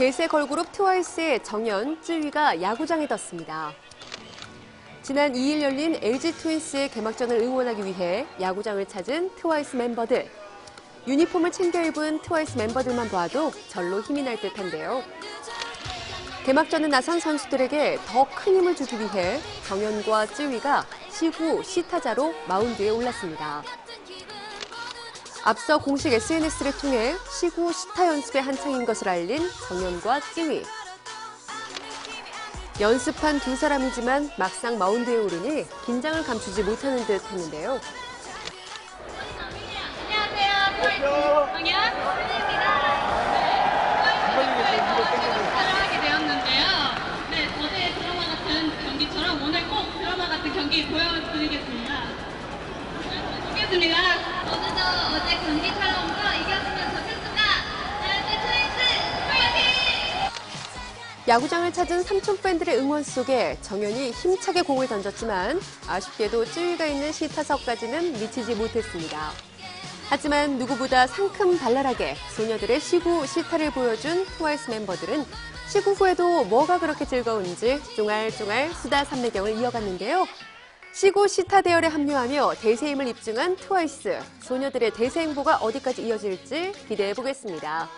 대세 걸그룹 트와이스의 정연, 쯔위가 야구장에 떴습니다. 지난 2일 열린 LG 트윈스의 개막전을 응원하기 위해 야구장을 찾은 트와이스 멤버들. 유니폼을 챙겨 입은 트와이스 멤버들만 봐도 절로 힘이 날 듯한데요. 개막전에 나선 선수들에게 더 큰 힘을 주기 위해 정연과 쯔위가 시구 시타자로 마운드에 올랐습니다. 앞서 공식 SNS를 통해 시구 시타 연습에 한창인 것을 알린 정연과 쯔위. 연습한 두 사람이지만 막상 마운드에 오르니 긴장을 감추지 못하는 듯 했는데요. 안녕하세요. 정연. 네, 보여드리겠습니다. 보겠습니다. 야구장을 찾은 삼촌 팬들의 응원 속에 정연이 힘차게 공을 던졌지만 아쉽게도 쯔위가 있는 시타석까지는 미치지 못했습니다. 하지만 누구보다 상큼 발랄하게 소녀들의 시구 시타를 보여준 트와이스 멤버들은 시구 후에도 뭐가 그렇게 즐거운지 쫑알쫑알 수다 삼매경을 이어갔는데요. 시구 시타 대열에 합류하며 대세임을 입증한 트와이스. 소녀들의 대세 행보가 어디까지 이어질지 기대해 보겠습니다.